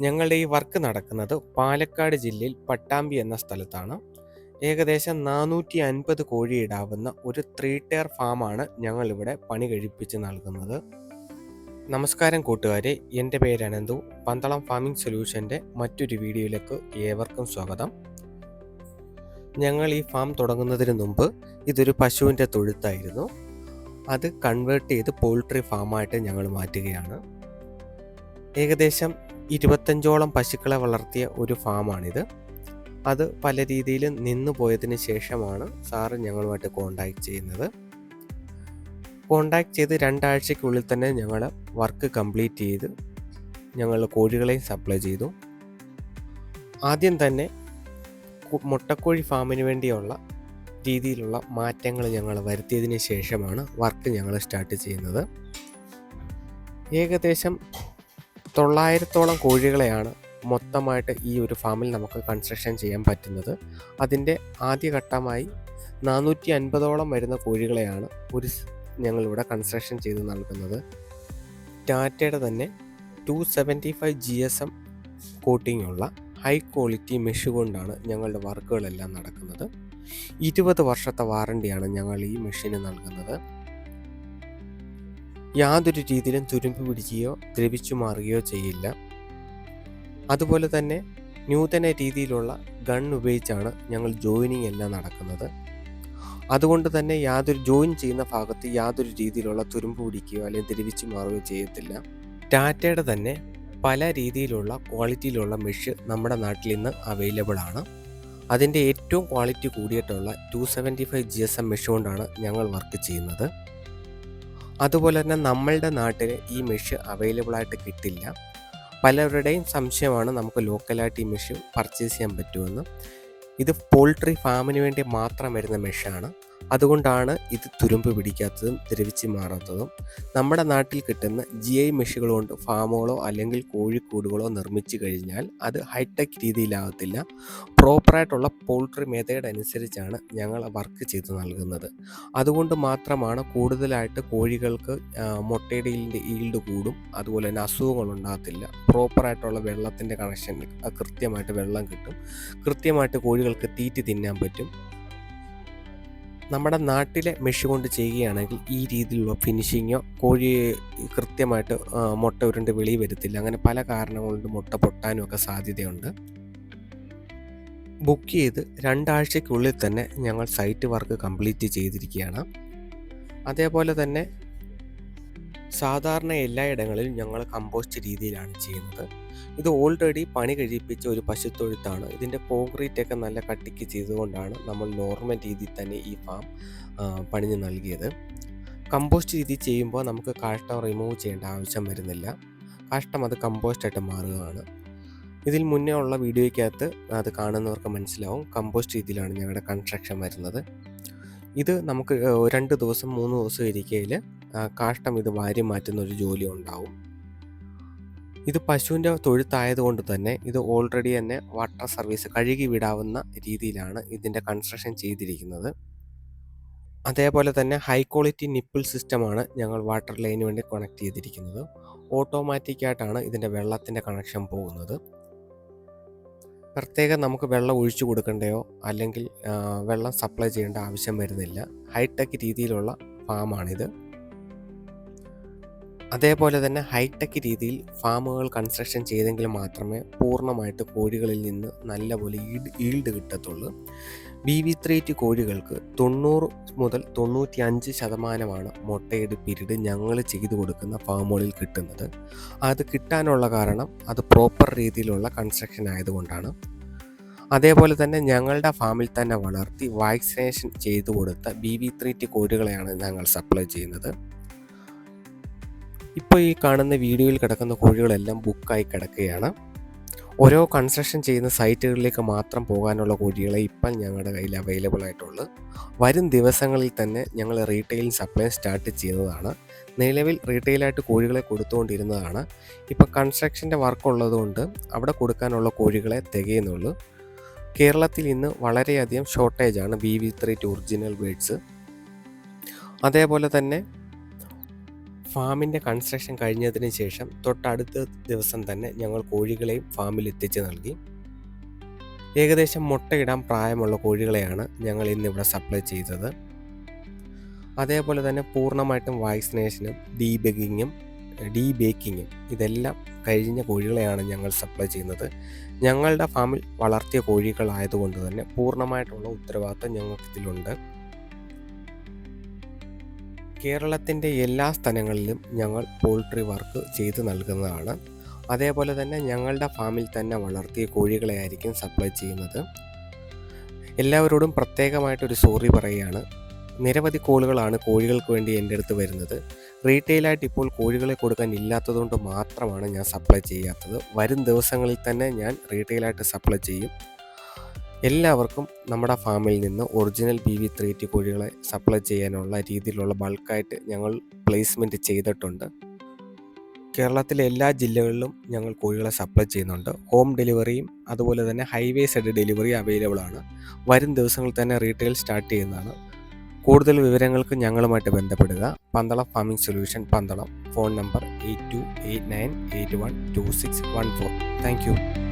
ഞങ്ങളുടെ ഈ വർക്ക് നടക്കുന്നത് പാലക്കാട് ജില്ലയിൽ പട്ടാമ്പി എന്ന സ്ഥലത്താണ്. ഏകദേശം നാനൂറ്റി അൻപത് കോഴിയിടാവുന്ന ഒരു ത്രീ ടയർ ഫാമാണ് ഞങ്ങളിവിടെ പണി കഴിപ്പിച്ച് നൽകുന്നത്. നമസ്കാരം കൂട്ടുകാരെ എന്റെ പേര് അനന്തു. പന്തളം ഫാമിംഗ് സൊല്യൂഷന്റെ മറ്റൊരു വീഡിയോയിലേക്ക് ഏവർക്കും സ്വാഗതം. ഞങ്ങൾ ഈ ഫാം തുടങ്ങുന്നതിന് മുമ്പ് ഇതൊരു പശുവിന്റെ തൊഴുത്തായിരുന്നു. അത് കൺവേർട്ട് ചെയ്ത് പോൾട്രി ഫാമായിട്ട് ഞങ്ങൾ മാറ്റുകയാണ്. ഏകദേശം ഇരുപത്തഞ്ചോളം പശുക്കളെ വളർത്തിയ ഒരു ഫാമാണിത്. അത് പല രീതിയിലും നിന്നു പോയതിന് ശേഷമാണ് സാറ് ഞങ്ങളുമായിട്ട് കോണ്ടാക്ട് ചെയ്യുന്നത്. കോണ്ടാക്ട് ചെയ്ത് രണ്ടാഴ്ചയ്ക്കുള്ളിൽ തന്നെ ഞങ്ങൾ വർക്ക് കംപ്ലീറ്റ് ചെയ്ത് ഞങ്ങൾ കോഴികളെയും സപ്ലൈ ചെയ്തു. ആദ്യം തന്നെ മുട്ടക്കോഴി ഫാമിന് വേണ്ടിയുള്ള രീതിയിലുള്ള മാറ്റങ്ങൾ ഞങ്ങൾ വരുത്തിയതിന് ശേഷമാണ് വർക്ക് ഞങ്ങൾ സ്റ്റാർട്ട് ചെയ്യുന്നത്. ഏകദേശം തൊള്ളായിരത്തോളം കോഴികളെയാണ് മൊത്തമായിട്ട് ഈ ഒരു ഫാമിൽ നമുക്ക് കൺസ്ട്രക്ഷൻ ചെയ്യാൻ പറ്റുന്നത്. അതിന്റെ ആദ്യഘട്ടമായി നാനൂറ്റി അൻപതോളം വരുന്ന കോഴികളെയാണ് ഒരു ഞങ്ങളിവിടെ കൺസ്ട്രക്ഷൻ ചെയ്ത് നൽകുന്നത്. ടാറ്റയുടെ തന്നെ two seventy five G S M coating ഉള്ള ഹൈ ക്വാളിറ്റി മെഷ് കൊണ്ടാണ് ഞങ്ങളുടെ വർക്കുകളെല്ലാം നടക്കുന്നത്. ഇരുപത് വർഷത്തെ വാറണ്ടിയാണ് ഞങ്ങൾ ഈ മെഷീന് നൽകുന്നത്. യാതൊരു രീതിയിലും തുരുമ്പ് പിടിക്കുകയോ ദ്രവിച്ചു മാറുകയോ ചെയ്യില്ല. അതുപോലെ തന്നെ നൂതന രീതിയിലുള്ള ഗൺ ഉപയോഗിച്ചാണ് ഞങ്ങൾ ജോയിനിങ് എല്ലാം നടക്കുന്നത്. അതുകൊണ്ട് തന്നെ യാതൊരു ജോയിൻ ചെയ്യുന്ന ഭാഗത്ത് യാതൊരു രീതിയിലുള്ള തുരുമ്പ് പിടിക്കുകയോ അല്ലെങ്കിൽ ദ്രവിച്ചു മാറുകയോ ചെയ്യത്തില്ല. ടാറ്റയുടെ തന്നെ പല രീതിയിലുള്ള ക്വാളിറ്റിയിലുള്ള മെഷ് നമ്മുടെ നാട്ടിൽ ഇന്ന് അവൈലബിൾ ആണ്. അതിന്റെ ഏറ്റവും ക്വാളിറ്റി കൂടിയിട്ടുള്ള two seventy five G S M mesh കൊണ്ടാണ് ഞങ്ങൾ വർക്ക് ചെയ്യുന്നത്. അതുപോലെ തന്നെ നമ്മളുടെ നാട്ടിൽ ഈ മെഷ് അവൈലബിൾ ആയിട്ട് കിട്ടില്ല. പലരുടെയും സംശയമാണ് നമുക്ക് ലോക്കലായിട്ട് ഈ മെഷ് പർച്ചേസ് ചെയ്യാൻ പറ്റുമെന്ന്. ഇത് പോൾട്രി ഫാമിന് വേണ്ടി മാത്രം വരുന്ന മെഷാണ്. അതുകൊണ്ടാണ് ഇത് തുരുമ്പ് പിടിക്കാത്തതും ദ്രവിച്ച് മാറാത്തതും. നമ്മുടെ നാട്ടിൽ കിട്ടുന്ന ജി ഐ മെഷുകൾ കൊണ്ട് ഫാമുകളോ അല്ലെങ്കിൽ കോഴിക്കൂടുകളോ നിർമ്മിച്ചു കഴിഞ്ഞാൽ അത് ഹൈടെക് രീതിയിലാകത്തില്ല. പ്രോപ്പറായിട്ടുള്ള പോൾട്രി മെത്തേഡ് അനുസരിച്ചാണ് ഞങ്ങൾ വർക്ക് ചെയ്ത് നൽകുന്നത്. അതുകൊണ്ട് മാത്രമാണ് കൂടുതലായിട്ട് കോഴികൾക്ക് മുട്ടയുടെ ഈൽഡ് കൂടും. അതുപോലെ തന്നെ അസുഖങ്ങൾ ഉണ്ടാകത്തില്ല. പ്രോപ്പറായിട്ടുള്ള വെള്ളത്തിന്റെ കണക്ഷൻ കൃത്യമായിട്ട് വെള്ളം കിട്ടും. കൃത്യമായിട്ട് കോഴികൾക്ക് തീറ്റി തിന്നാൻ പറ്റും. നമ്മുടെ നാട്ടിലെ മെഷ് കൊണ്ട് ചെയ്യുകയാണെങ്കിൽ ഈ രീതിയിലുള്ള ഫിനിഷിങ്ങോ കോഴി കൃത്യമായിട്ട് മുട്ട ഉരുണ്ട് വെളി വരത്തില്ല. അങ്ങനെ പല കാരണങ്ങൾ കൊണ്ട് മുട്ട പൊട്ടാനും ഒക്കെ സാധ്യതയുണ്ട്. ബുക്ക് ചെയ്ത് രണ്ടാഴ്ചക്കുള്ളിൽ തന്നെ ഞങ്ങൾ സൈറ്റ് വർക്ക് കംപ്ലീറ്റ് ചെയ്തിരിക്കുകയാണ്. അതേപോലെ തന്നെ സാധാരണ എല്ലായിടങ്ങളിലും ഞങ്ങൾ കമ്പോസ്റ്റ് രീതിയിലാണ് ചെയ്യുന്നത്. ഇത് ഓൾറെഡി പണി കഴിപ്പിച്ച ഒരു പശുത്തൊഴുത്താണ്. ഇതിന്റെ കോൺക്രീറ്റ് ഒക്കെ നല്ല കട്ടിക്ക് ചെയ്തുകൊണ്ടാണ് നമ്മൾ നോർമൽ രീതിയിൽ തന്നെ ഈ ഫാം പണിഞ്ഞ് നൽകിയത്. കമ്പോസ്റ്റ് രീതി ചെയ്യുമ്പോൾ നമുക്ക് കാഷ്ടം റിമൂവ് ചെയ്യേണ്ട ആവശ്യം വരുന്നില്ല. കാഷ്ടം അത് കമ്പോസ്റ്റായിട്ട് മാറുകയാണ്. ഇതിൽ മുന്നേ ഉള്ള വീഡിയോയ്ക്കകത്ത് അത് കാണുന്നവർക്ക് മനസ്സിലാവും. കമ്പോസ്റ്റ് രീതിയിലാണ് ഞങ്ങളുടെ കൺസ്ട്രക്ഷൻ വരുന്നത്. ഇത് നമുക്ക് രണ്ട് ദിവസം മൂന്ന് ദിവസം ഇരിക്കയിൽ കാഷ്ടം ഇത് വാരി മാറ്റുന്ന ഒരു ജോലി ഉണ്ടാവും. ഇത് പശുവിന്റെ തൊഴുത്തായതുകൊണ്ട് തന്നെ ഇത് ഓൾറെഡി തന്നെ വാട്ടർ സർവീസ് കഴുകി വിടാവുന്ന രീതിയിലാണ് ഇതിന്റെ കൺസ്ട്രക്ഷൻ ചെയ്തിരിക്കുന്നത്. അതേപോലെ തന്നെ ഹൈ ക്വാളിറ്റി നിപ്പിൾ സിസ്റ്റമാണ് ഞങ്ങൾ വാട്ടർ ലൈന് വേണ്ടി കണക്ട് ചെയ്തിരിക്കുന്നത്. ഓട്ടോമാറ്റിക്കായിട്ടാണ് ഇതിന്റെ വെള്ളത്തിന്റെ കണക്ഷൻ പോകുന്നത്. പ്രത്യേകം നമുക്ക് വെള്ളം ഒഴിച്ചു കൊടുക്കേണ്ടയോ? അല്ലെങ്കിൽ വെള്ളം സപ്ലൈ ചെയ്യേണ്ട ആവശ്യം വരുന്നില്ല. ഹൈടെക് രീതിയിലുള്ള ഫാമാണിത് അതേപോലെ തന്നെ ഹൈടെക് രീതിയിൽ ഫാമുകൾ കൺസ്ട്രക്ഷൻ ചെയ്തെങ്കിൽ മാത്രമേ പൂർണമായിട്ട് കോഴികളിൽ നിന്ന് നല്ലപോലെ ഈഡ് ഈൽഡ് കിട്ടത്തുള്ളൂ. ബി വി ത്രീറ്റ് കോഴികൾക്ക് തൊണ്ണൂറ് മുതൽ തൊണ്ണൂറ്റി അഞ്ച് ശതമാനമാണ് മുട്ടയുടെ പിരീഡ് ഞങ്ങൾ ചെയ്തു കൊടുക്കുന്ന ഫാമുകളിൽ കിട്ടുന്നത്. അത് കിട്ടാനുള്ള കാരണം അത് പ്രോപ്പർ രീതിയിലുള്ള കൺസ്ട്രക്ഷൻ ആയതുകൊണ്ടാണ്. അതേപോലെ തന്നെ ഞങ്ങളുടെ ഫാമിൽ തന്നെ വളർത്തി വാക്സിനേഷൻ ചെയ്തു കൊടുത്ത ബി വി ത്രീറ്റ് കോഴികളെയാണ് ഞങ്ങൾ സപ്ലൈ ചെയ്യുന്നത്. ഇപ്പോൾ ഈ കാണുന്ന വീഡിയോയിൽ കിടക്കുന്ന കോഴികളെല്ലാം ബുക്കായി കിടക്കുകയാണ്. ഓരോ കൺസ്ട്രക്ഷൻ ചെയ്യുന്ന സൈറ്റുകളിലേക്ക് മാത്രം പോകാനുള്ള കോഴികളെ ഇപ്പം ഞങ്ങളുടെ കയ്യിൽ അവൈലബിൾ ആയിട്ടുള്ളൂ. വരും ദിവസങ്ങളിൽ തന്നെ ഞങ്ങൾ റീറ്റെയിൽ സപ്ലൈ സ്റ്റാർട്ട് ചെയ്യുന്നതാണ് നിലവിൽ റീറ്റെയിലായിട്ട് കോഴികളെ കൊടുത്തുകൊണ്ടിരുന്നതാണ്. ഇപ്പോൾ കൺസ്ട്രക്ഷന്റെ വർക്ക് ഉള്ളതുകൊണ്ട് അവിടെ കൊടുക്കാനുള്ള കോഴികളെ തികയുന്നുള്ളൂ. കേരളത്തിൽ ഇന്ന് വളരെയധികം ഷോർട്ടേജാണ് B V three original birds അതേപോലെ തന്നെ ഫാമിന്റെ കൺസ്ട്രക്ഷൻ കഴിഞ്ഞതിന് ശേഷം തൊട്ടടുത്ത ദിവസം തന്നെ ഞങ്ങൾ കോഴികളെയും ഫാമിൽ എത്തിച്ച് നൽകി. ഏകദേശം മുട്ടയിടാൻ പ്രായമുള്ള കോഴികളെയാണ് ഞങ്ങൾ ഇന്നിവിടെ സപ്ലൈ ചെയ്തത്. അതേപോലെ തന്നെ പൂർണമായിട്ടും വാക്സിനേഷനും ഡീബെഗിങ്ങും ഡീ ബേക്കിങ്ങും ഇതെല്ലാം കഴിഞ്ഞ കോഴികളെയാണ് ഞങ്ങൾ സപ്ലൈ ചെയ്യുന്നത്. ഞങ്ങളുടെ ഫാമിൽ വളർത്തിയ കോഴികളായതുകൊണ്ട് തന്നെ പൂർണമായിട്ടുള്ള ഉത്തരവാദിത്തം ഞങ്ങൾക്കിതിലുണ്ട്. കേരളത്തിന്റെ എല്ലാ സ്ഥലങ്ങളിലും ഞങ്ങൾ പോൾട്രി വർക്ക് ചെയ്ത് നൽകുന്നതാണ്. അതേപോലെ തന്നെ ഞങ്ങളുടെ ഫാമിൽ തന്നെ വളർത്തിയ കോഴികളെ ആയിരിക്കും സപ്ലൈ ചെയ്യുന്നത്. എല്ലാവരോടും പ്രത്യേകമായിട്ടൊരു സോറി പറയുകയാണ്. നിരവധി കോളുകളാണ് കോഴികൾക്ക് വേണ്ടി എന്റെ അടുത്ത് വരുന്നത്. റീറ്റെയിലായിട്ട് ഇപ്പോൾ കോഴികളെ കൊടുക്കാൻ ഇല്ലാത്തതുകൊണ്ട് മാത്രമാണ് ഞാൻ സപ്ലൈ ചെയ്യാത്തത്. വരും ദിവസങ്ങളിൽ തന്നെ ഞാൻ റീറ്റെയിലായിട്ട് സപ്ലൈ ചെയ്യും. എല്ലാവർക്കും നമ്മുടെ ഫാമിൽ നിന്ന് original B V three T കോഴികളെ സപ്ലൈ ചെയ്യാനുള്ള രീതിയിലുള്ള ബൾക്കായിട്ട് ഞങ്ങൾ പ്ലേസ്മെന്റ് ചെയ്തിട്ടുണ്ട്. കേരളത്തിലെ എല്ലാ ജില്ലകളിലും ഞങ്ങൾ കോഴികളെ സപ്ലൈ ചെയ്യുന്നുണ്ട്. ഹോം ഡെലിവറിയും അതുപോലെ തന്നെ ഹൈവേ സൈഡ് ഡെലിവറി അവൈലബിൾ ആണ്. വരും ദിവസങ്ങളിൽ തന്നെ റീറ്റെയിൽ സ്റ്റാർട്ട് ചെയ്യുന്നതാണ്. കൂടുതൽ വിവരങ്ങൾക്ക് ഞങ്ങളുമായിട്ട് ബന്ധപ്പെടുക. Pandalam farming solution Pandalam. Phone number eight two eight nine eight one two six one four thank you